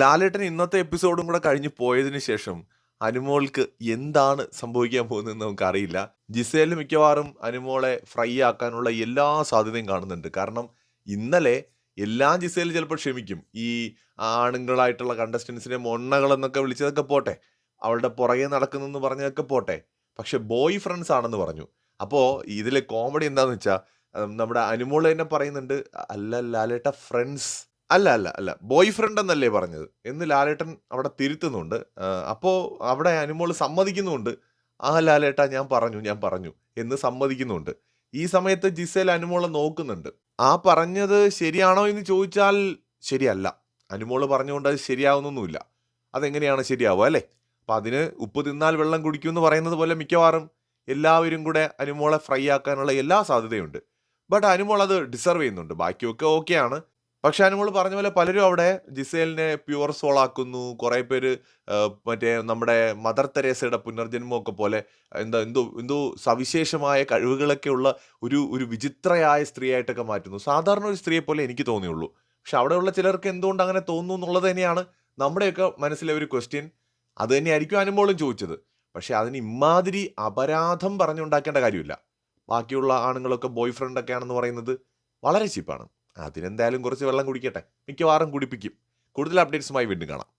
ലാലേട്ടൻ ഇന്നത്തെ എപ്പിസോഡും കൂടെ കഴിഞ്ഞ് പോയതിനു ശേഷം അനുമോൾക്ക് എന്താണ് സംഭവിക്കാൻ പോകുന്നതെന്ന് നമുക്കറിയില്ല. ജിസേൽ മിക്കവാറും അനുമോളെ ഫ്രൈ ആക്കാനുള്ള എല്ലാ സാധ്യതയും കാണുന്നുണ്ട്. കാരണം ഇന്നലെ എല്ലാം ജിസേൽ ചിലപ്പോൾ ക്ഷമിക്കും. ഈ ആണുങ്ങളായിട്ടുള്ള കണ്ടസ്റ്റൻസിനെ മൊണ്ണകളെന്നൊക്കെ വിളിച്ചതൊക്കെ പോട്ടെ. അവളുടെ പുറകെ നടക്കുന്നെന്ന് പറഞ്ഞതൊക്കെ പോട്ടെ. പക്ഷെ ബോയ് ഫ്രണ്ട്സ് ആണെന്ന് പറഞ്ഞു. അപ്പോൾ ഇതിലെ കോമഡി എന്താണെന്ന് വെച്ചാൽ നമ്മുടെ അനുമോൾ തന്നെ പറയുന്നുണ്ട് അല്ല ലാലേട്ട ഫ്രണ്ട്സ് അല്ല അല്ല അല്ല. ബോയ് ഫ്രണ്ട് എന്നല്ലേ പറഞ്ഞത്? എന്ന് ലാലേട്ടൻ അവിടെ തിരുത്തുന്നുണ്ട്. അപ്പോൾ അവിടെ അനുമോൾ സമ്മതിക്കുന്നുണ്ട്. ആ ലാലേട്ട ഞാൻ പറഞ്ഞു ഞാൻ പറഞ്ഞു എന്ന് സമ്മതിക്കുന്നുണ്ട്. ഈ സമയത്ത് ജിസേൽ അനുമോളെ നോക്കുന്നുണ്ട്. ആ പറഞ്ഞത് ശരിയാണോ എന്ന് ചോദിച്ചാൽ ശരിയല്ല. അനുമോൾ പറഞ്ഞുകൊണ്ട് അത് ശരിയാവുന്നൊന്നുമില്ല. അതെങ്ങനെയാണ് ശരിയാവുക അല്ലേ? അപ്പം അതിന് ഉപ്പ് തിന്നാൽ വെള്ളം കുടിക്കും എന്ന് പറയുന്നത് പോലെ മിക്കവാറും എല്ലാവരും കൂടെ അനുമോളെ ഫ്രൈ ആക്കാനുള്ള എല്ലാ സാധ്യതയുണ്ട്. ബട്ട് അനുമോൾ അത് ഡിസർവ് ചെയ്യുന്നുണ്ട്. ബാക്കിയൊക്കെ ഓക്കെയാണ്. പക്ഷെ അനുമോൾ പറഞ്ഞ പോലെ പലരും അവിടെ ജിസേലിനെ പ്യുവർ സോൾ ആക്കുന്നു. കുറേ പേര് മറ്റേ നമ്മുടെ മദർ തെരേസയുടെ പുനർജന്മമൊക്കെ പോലെ എന്താ എന്തോ എന്തോ സവിശേഷമായ കഴിവുകളൊക്കെ ഉള്ള ഒരു ഒരു വിചിത്രയായ സ്ത്രീയായിട്ടൊക്കെ മാറ്റുന്നു. സാധാരണ ഒരു സ്ത്രീയെ പോലെ എനിക്ക് തോന്നിയുള്ളൂ. പക്ഷെ അവിടെയുള്ള ചിലർക്ക് എന്തുകൊണ്ട് അങ്ങനെ തോന്നുന്നു എന്നുള്ളത് തന്നെയാണ് നമ്മുടെയൊക്കെ മനസ്സിലെ ഒരു ക്വസ്റ്റ്യൻ അത് തന്നെയായിരിക്കും അനുമോളും ചോദിച്ചത്. പക്ഷെ അതിന് ഇമാതിരി അപരാധം പറഞ്ഞുണ്ടാക്കേണ്ട കാര്യമില്ല. ബാക്കിയുള്ള ആണുങ്ങളൊക്കെ ബോയ് ഫ്രണ്ട് ഒക്കെ ആണെന്ന് പറയുന്നത് വളരെ ചീപ്പാണ്. അതിനെന്തായാലും കുറച്ച് വെള്ളം കുടിക്കട്ടെ. മിക്കവാറും കുടിപ്പിക്കും. കൂടുതൽ അപ്ഡേറ്റ്സുമായി വീണ്ടും കാണാം.